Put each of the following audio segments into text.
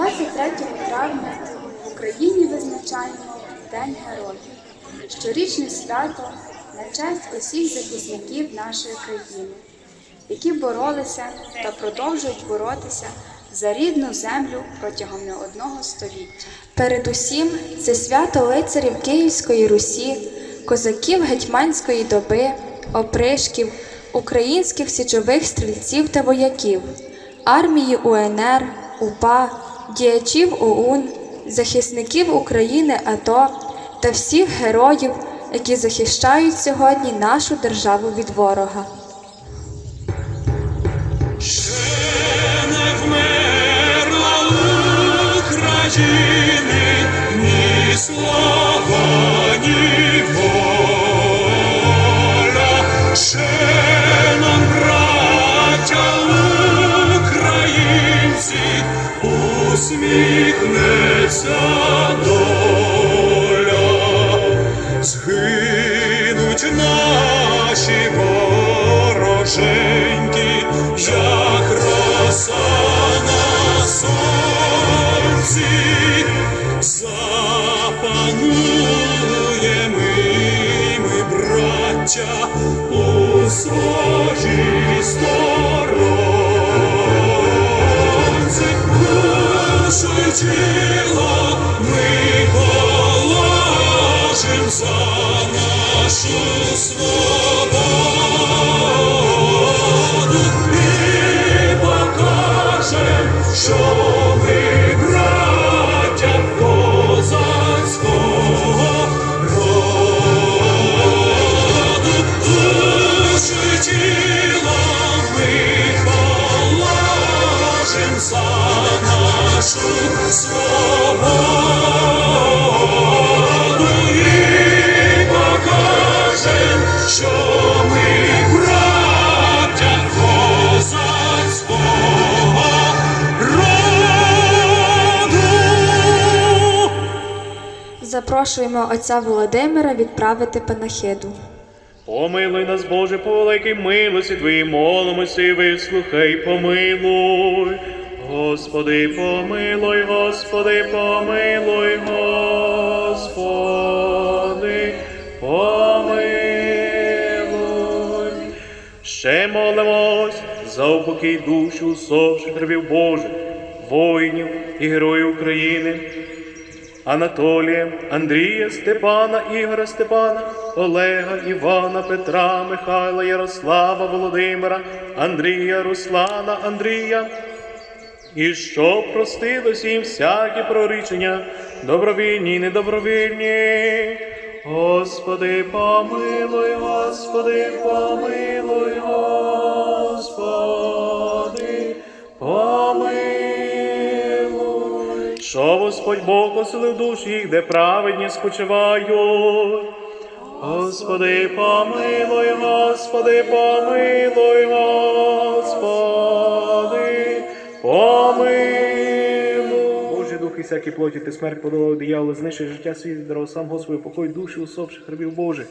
23 травня в Україні визначаємо День Героїв, щорічне свято на честь усіх захисників нашої країни, які боролися та продовжують боротися за рідну землю протягом не одного століття. Передусім, це свято лицарів Київської Русі, козаків гетьманської доби, опришків, українських січових стрільців та вояків, армії УНР, УПА, діячів ОУН, захисників України АТО та всіх героїв, які захищають сьогодні нашу державу від ворога. України ні слава, ні Запрошуємо отця Володимира відправити панахиду. Помилуй нас, Боже, по великій милості Твоїй молимося і вислухай, помилуй. Господи, помилуй, Господи, помилуй, Господи, помилуй. Ще молимось за упокій душу усопших рабів Божих, воїнів і героїв України. Анатолія, Андрія, Степана, Ігоря Степана, Олега, Івана, Петра, Михайла, Ярослава, Володимира, Андрія, Руслана, Андрія. І щоб простилось їм всякі прорічення, добровільні і недобровільні. Господи, помилуй, Господи, помилуй, Господи, помилуй. Що Господь Бог оселив душі їх, де праведні спочивають. Господи, помилуй, Господи, помилуй, Господи, помилуй. Божі духи, всякі плоті, ти смерть подолав диявола, знищи життя світ, дарував сам Господи, покой душі усопших рабів Божих,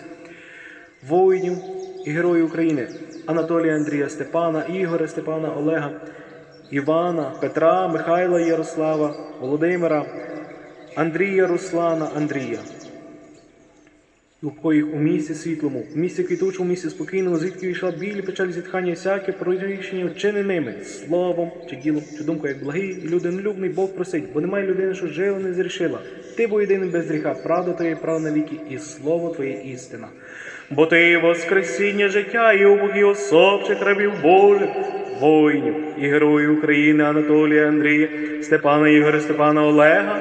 воїнів і героїв України, Анатолія, Андрія, Степана, Ігоря, Степана, Олега, Івана, Петра, Михайла, Ярослава, Володимира, Андрія, Руслана, Андрія. І упокой їх у місці світлому, в місці квітучому, в місці спокійному, звідки війшла білі печаль зітхання, всяке прорішення вчиненими, словом чи ділом, чи думкою, як благий і людинолюбний Бог просить, бо немає людини, що жила, не зрішила. Ти бо єдиний без гріха, правда твоє, право навіки, і слово твоє істина. Бо ти воскресіння життя і упокій особчих рабів Божих, воїнів і героїв України Анатолія, Андрія, Степана, Ігоря, Степана, Олега,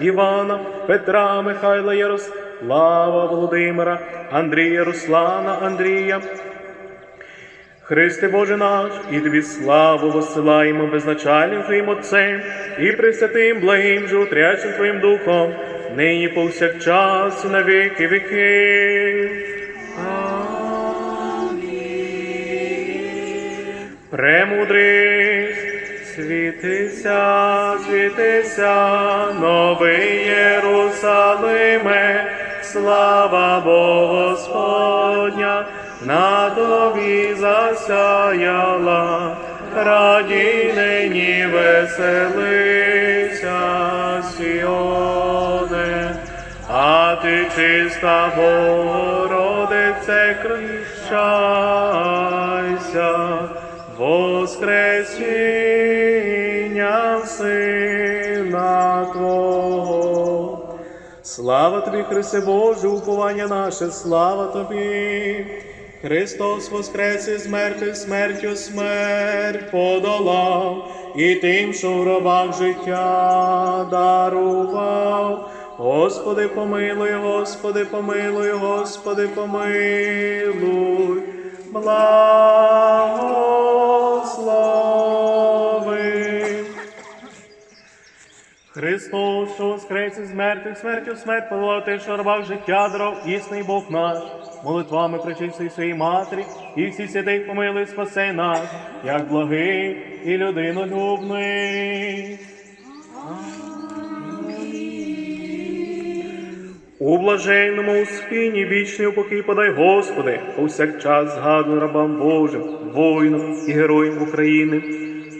Івана, Петра, Михайла, Ярослава, Володимира, Андрія, Руслана, Андрія. Христе Боже наш, і тобі славу посилаємо безначальним Твоїм Отцем і пресвятим благим животрячим Твоїм Духом, нині повсякчас і на віки віки. Премудрість, світися, світися, новий Єрусалиме, слава Богу Господня, на тобі засяяла, раді нині веселися, Сіоне, а ти чиста Богородице, кричайся. Воскресіння Сина Твого. Слава тобі, Христе Боже, уповання наше, слава тобі. Христос воскрес із мертвих смертю смерть подолав, і тим, що в робах життя дарував. Господи, помилуй, Господи, помилуй, Господи, помилуй, благослови. Христос, що воскрес із мертвих, смертю смерть подолав ти, що в рабах життя даров, існий Бог наш, молитвами причистої своїй матері, і всі святих помилуй, спаси нас, як благий і людинолюбний. У блаженному успінні вічний упокій подай, Господи, повсякчас згадуй рабам Божим, воїнам і героям України,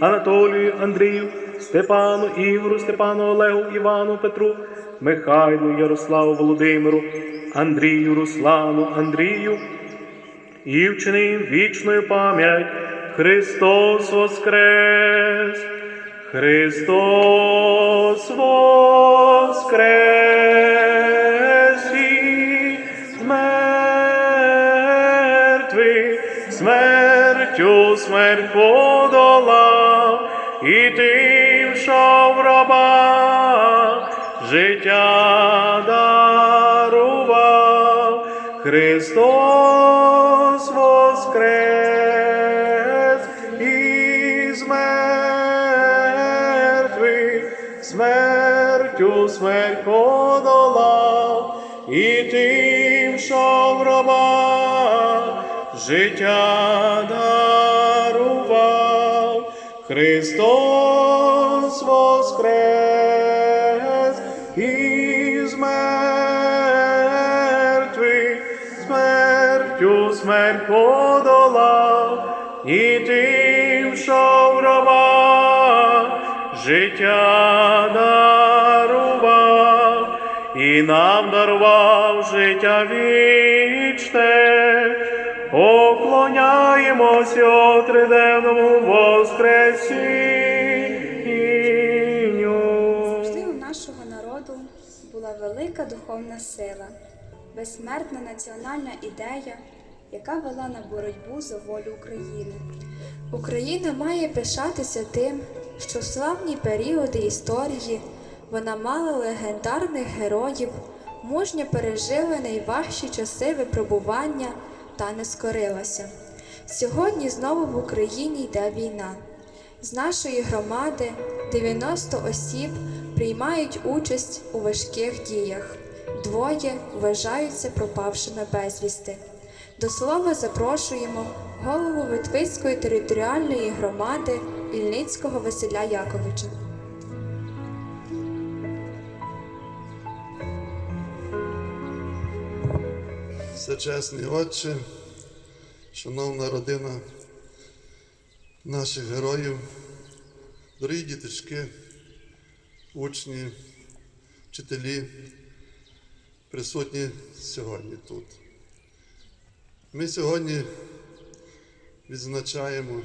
Анатолію, Андрію, Степану, Ігору, Степану, Олегу, Івану, Петру, Михайлу, Ярославу, Володимиру, Андрію, Руслану, Андрію, і вчини їм вічною пам'ять Христос Воскрес! Христос Воскрес! із мертвих, смертю смерть подолав, і тим, що в рабах життя дарував. Христос воскрес із мертвих, смертю смерть подолав, і тим, що в гробах життя дарував. Христос і нам дарував життя вічне. Поклоняємося триденному Воскресінню. Завжди у нашого народу була велика духовна сила, безсмертна національна ідея, яка вела на боротьбу за волю України. Україна має пишатися тим, що в славні періоди історії вона мала легендарних героїв, мужньо пережила найважчі часи випробування та не скорилася. Сьогодні знову в Україні йде війна. З нашої громади 90 осіб приймають участь у важких діях. Двоє вважаються пропавшими безвісти. До слова запрошуємо голову Витвицької територіальної громади Ільницького Василя Яковича. Всечесний Отче, шановна родина наших героїв, дорогі діточки, учні, вчителі, присутні сьогодні тут. Ми сьогодні відзначаємо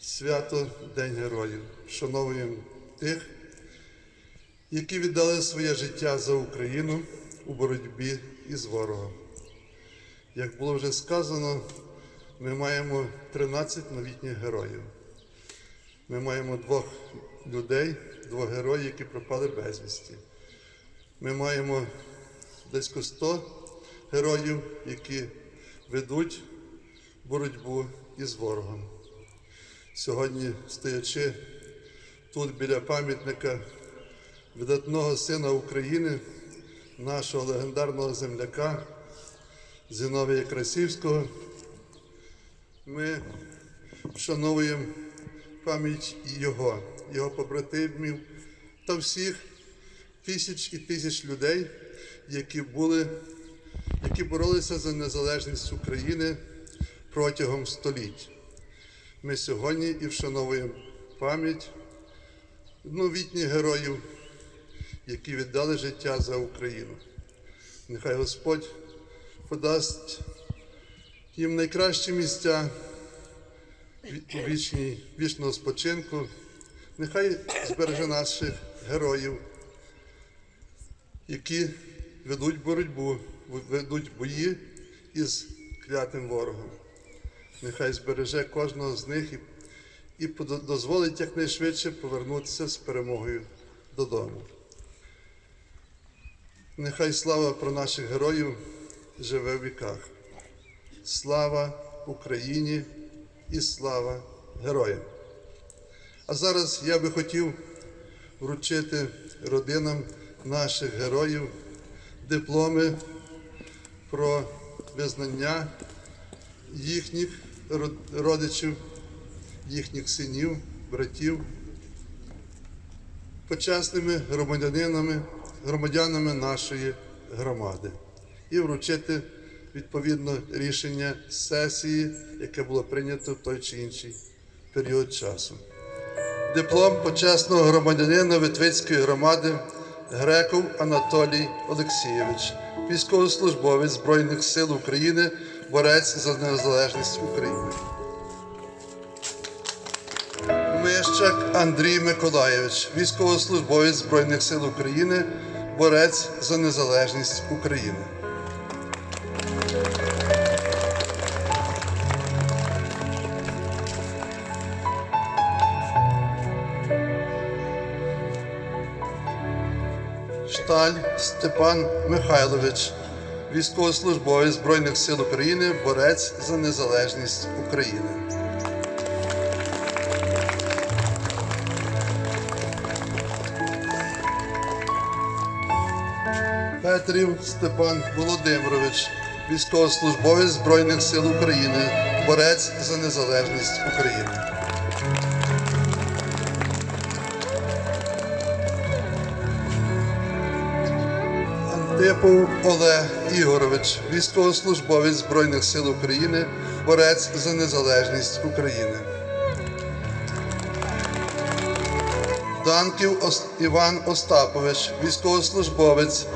свято День Героїв, вшановуємо тих, які віддали своє життя за Україну у боротьбі із ворогом. Як було вже сказано, ми маємо 13 новітніх героїв. Ми маємо двох людей, двох героїв, які пропали безвісті. Ми маємо близько 100 героїв, які ведуть боротьбу із ворогом. Сьогодні, стоячи тут біля пам'ятника видатного сина України, нашого легендарного земляка Зіновія Красівського, ми вшановуємо пам'ять його, його побратимів та всіх тисяч і тисяч людей, які були, які боролися за незалежність України протягом століть. Ми сьогодні і вшановуємо пам'ять новітніх героїв, які віддали життя за Україну. Нехай Господь подасть їм найкращі місця ві- у вічній, вічного спочинку. Нехай збереже наших героїв, які ведуть боротьбу, ведуть бої із клятим ворогом. Нехай збереже кожного з них і, і дозволить якнайшвидше повернутися з перемогою додому. Нехай слава про наших героїв живе в віках. Слава Україні і слава героям! А зараз я би хотів вручити родинам наших героїв дипломи про визнання їхніх родичів, їхніх синів, братів, почесними громадянинами, громадянами нашої громади і вручити відповідно рішення сесії, яке було прийнято в той чи інший період часу. Диплом почесного громадянина Витвицької громади Греков Анатолій Олексійович, військовослужбовець Збройних сил України, борець за незалежність України. Мищак Андрій Миколайович, військовослужбовець Збройних сил України, борець за незалежність України. Шталь Степан Михайлович, військовослужбовець Збройних сил України, борець за незалежність України. Петрів Степан Володимирович, військовослужбовець Збройних сил України, борець за незалежність України. Антипов Олег Ігорович, військовослужбовець Збройних сил України, борець за незалежність України. Данків Іван Остапович, військовослужбовець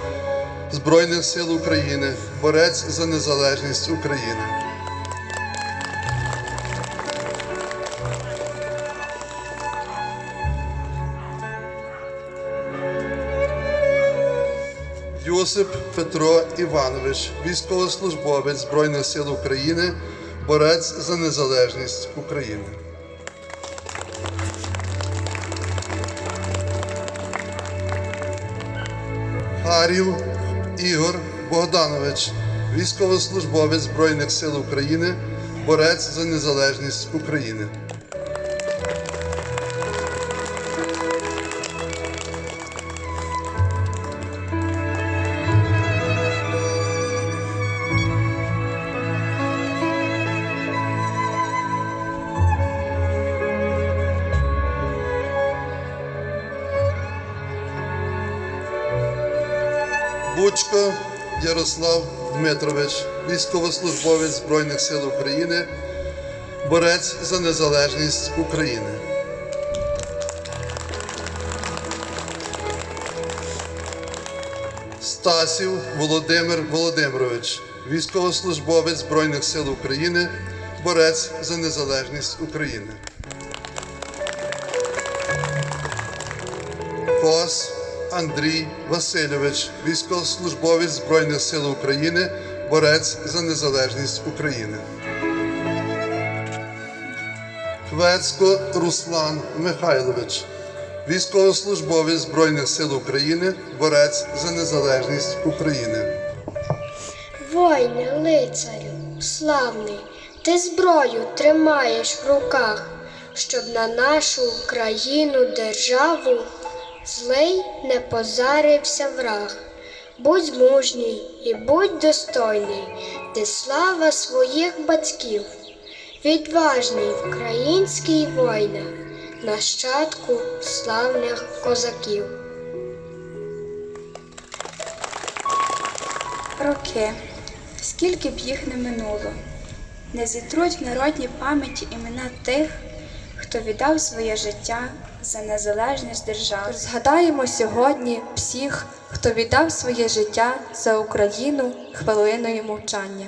Збройних сил України, борець за незалежність України. Йосип Петро Іванович, військовослужбовець Збройних сил України, борець за незалежність України. Харів Ігор Богданович, військовослужбовець Збройних сил України, борець за незалежність України. Бучко Ярослав Дмитрович, військовослужбовець Збройних сил України, борець за незалежність України. Стасів Володимир Володимирович, військовослужбовець Збройних сил України, борець за незалежність України. Кос Андрій Васильович, військовослужбовець Збройних сил України, борець за незалежність України. Квецько Руслан Михайлович, військовослужбовець Збройних сил України, борець за незалежність України. Воїне, лицарю, славний, ти зброю тримаєш в руках, щоб на нашу країну, державу злий не позарився враг. Будь мужній і будь достойний, ти слава своїх батьків, відважний український воїне, нащадку славних козаків. Роки, скільки б їх не минуло, не зітруть в народній пам'яті імена тих, хто віддав своє життя за незалежність держави. Згадаємо сьогодні всіх, хто віддав своє життя за Україну хвилиною мовчання.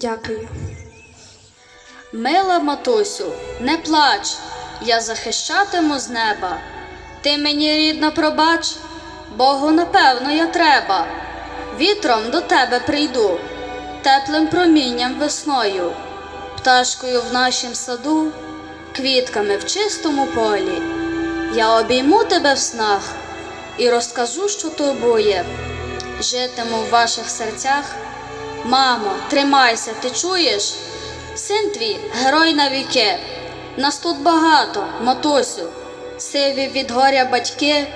Дякую. Мила матусю, не плач, я захищатиму з неба. Ти мені рідна пробач, Богу напевно я треба. Вітром до тебе прийду, теплим промінням весною, пташкою в нашім саду, квітками в чистому полі. Я обійму тебе в снах і розкажу, що турбує. Житиму в ваших серцях. Мамо, тримайся, ти чуєш? Син твій герой на віки. Нас тут багато, матусю. Сиві від горя батьки.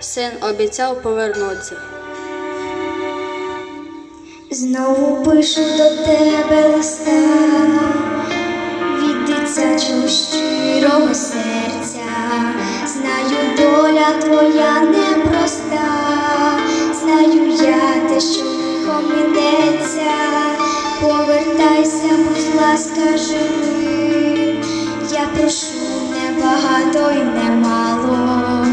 Син обіцяв повернутися. Знову пишу до тебе листа від дитячого щирого серця. Знаю, доля твоя непроста, знаю я те, що минеться. Повертайся, будь ласка, живим. Я прошу небагато і немало.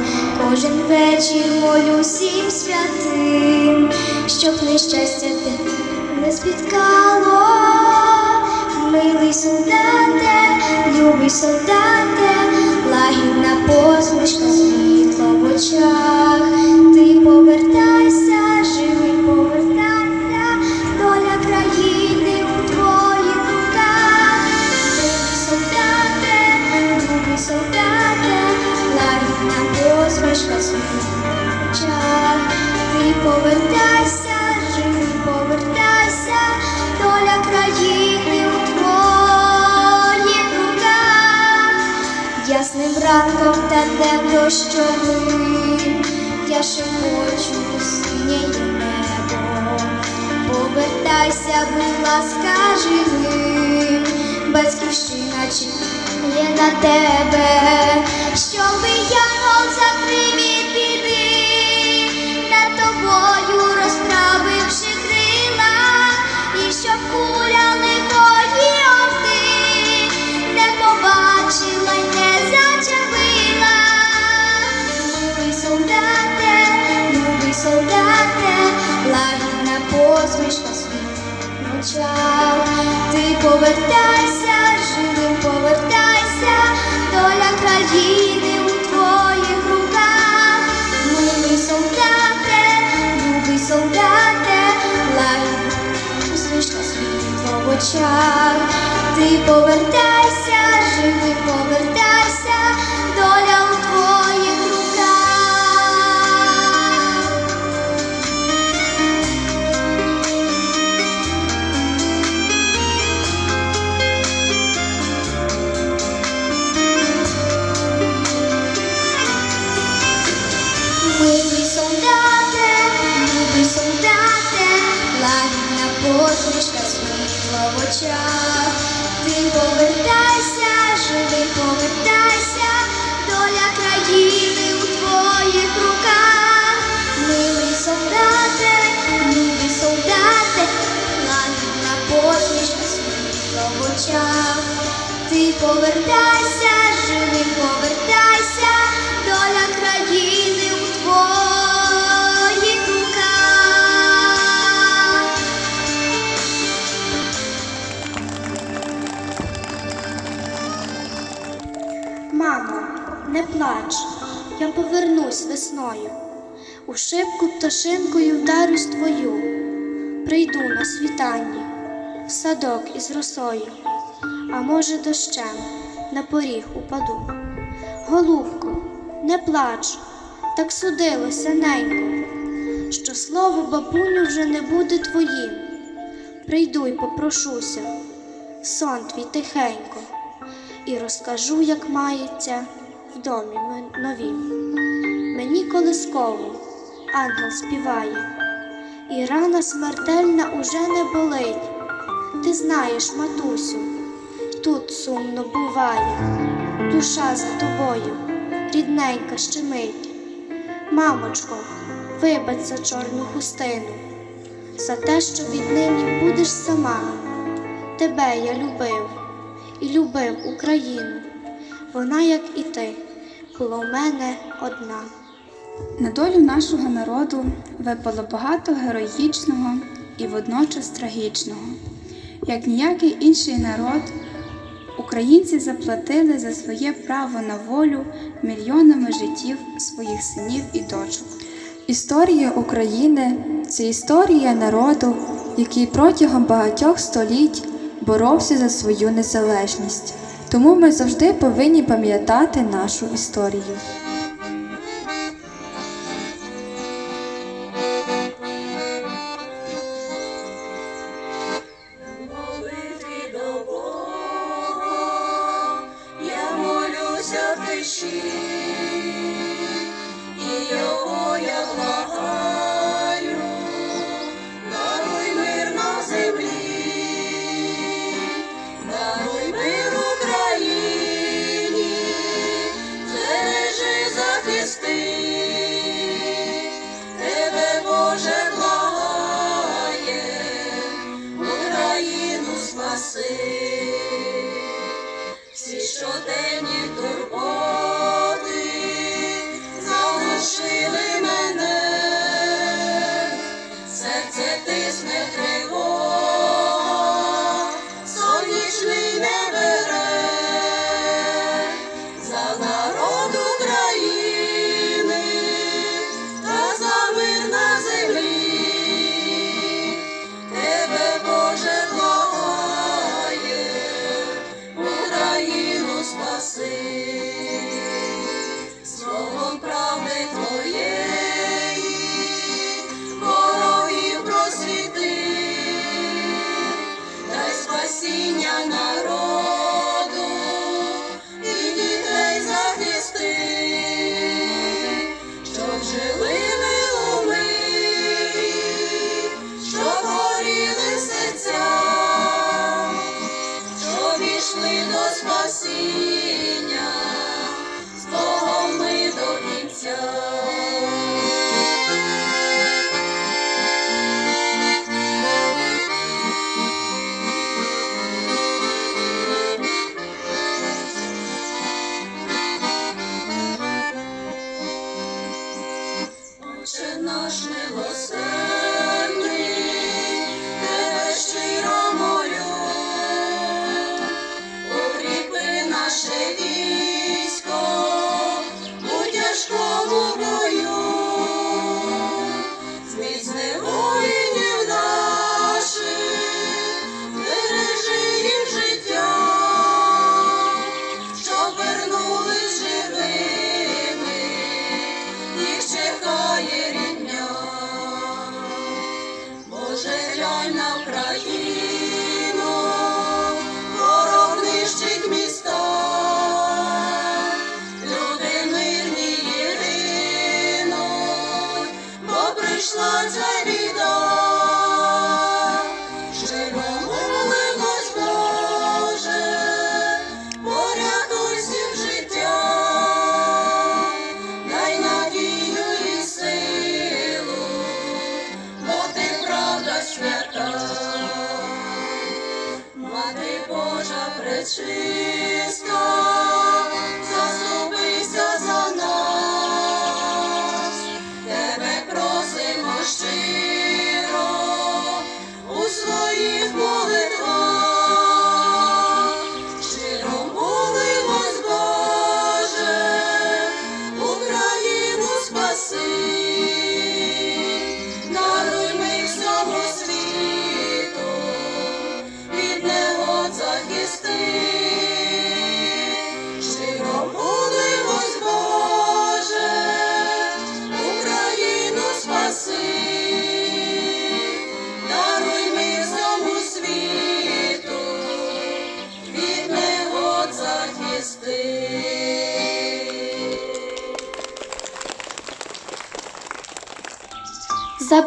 Кожен вечір молю всім святим, щоб нещастя тебе не спіткало. Милий солдате, любий солдате, лагідна посмішка, світло в очах. Ти повертайся, повертайся, живий, повертайся, доля країни у твоїх руках. Ясним ранком та днем дощовим я шепочу у синє небо. Повертайся, будь ласка, живим, батьківщина чекає на тебе, щоби янголь закрив в очах. Ти повертайся, живим повертайся, доля країни у твоїх руках. Милий солдате, любий солдате, лагідна посмішка світло в очах. Ти повертайся, живий повертайся, Ти повертайся, живи, повертайся, доля країни у твоїх руках. Милий солдате, любий солдате, лагідна посмішка світла в очах. Ти повертайся, не плач, я повернусь весною. У шибку пташинкою вдарюсь твою, прийду на світанні, в садок із росою, а може дощем на поріг упаду. Голубко, не плач, так судилося ненько, що слово бабуню вже не буде твоїм. Прийду й попрошуся, сон твій тихенько. і розкажу, як мається в домі новім. Мені колисково ангел співає, і рана смертельна уже не болить. Ти знаєш, матусю, тут сумно буває, душа за тобою, рідненька щемить. Мамочко, вибач за чорну хустину, за те, що віднині будеш сама. Тебе я любив і любив Україну. Вона, як і ти, в мене одна. На долю нашого народу випало багато героїчного і водночас трагічного. Як ніякий інший народ, українці заплатили за своє право на волю мільйонами життів своїх синів і дочок. Історія України це історія народу, який протягом багатьох століть боровся за свою незалежність. Тому ми завжди повинні пам'ятати нашу історію.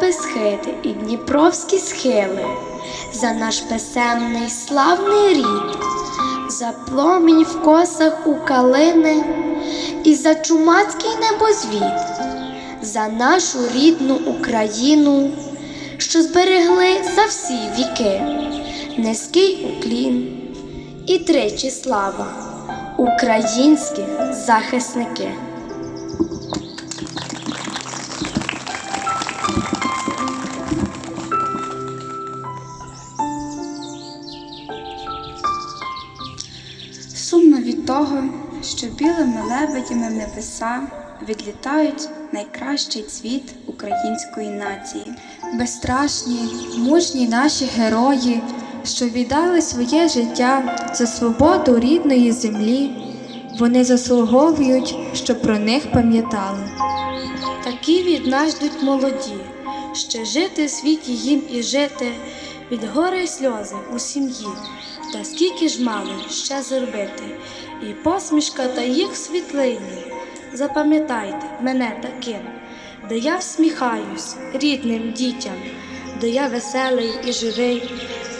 За безхити і дніпровські схили, за наш писемний славний рід, за пломінь в косах у калини і за чумацький небозвід, за нашу рідну Україну, що зберегли за всі віки, низький уклін і тричі слава, українські захисники. Лебедями в небеса відлітають найкращий цвіт української нації. Безстрашні, мужні наші герої, що віддали своє життя за свободу рідної землі, вони заслуговують, щоб про них пам'ятали. Такі від нас ждуть молоді, ще жити в світі їм і жити, від гори й сльози у сім'ї, та скільки ж мали ще зробити, і посмішка та їх світлині. Запам'ятайте мене таким, де я всміхаюсь рідним дітям, де я веселий і живий.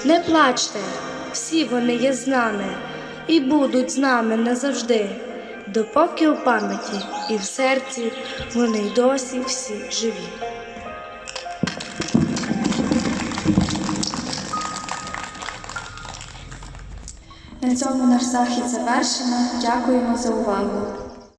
Не плачте, всі вони є з нами і будуть з нами назавжди, допоки у пам'яті і в серці вони досі всі живі. На цьому наш захід завершено. Дякуємо за увагу.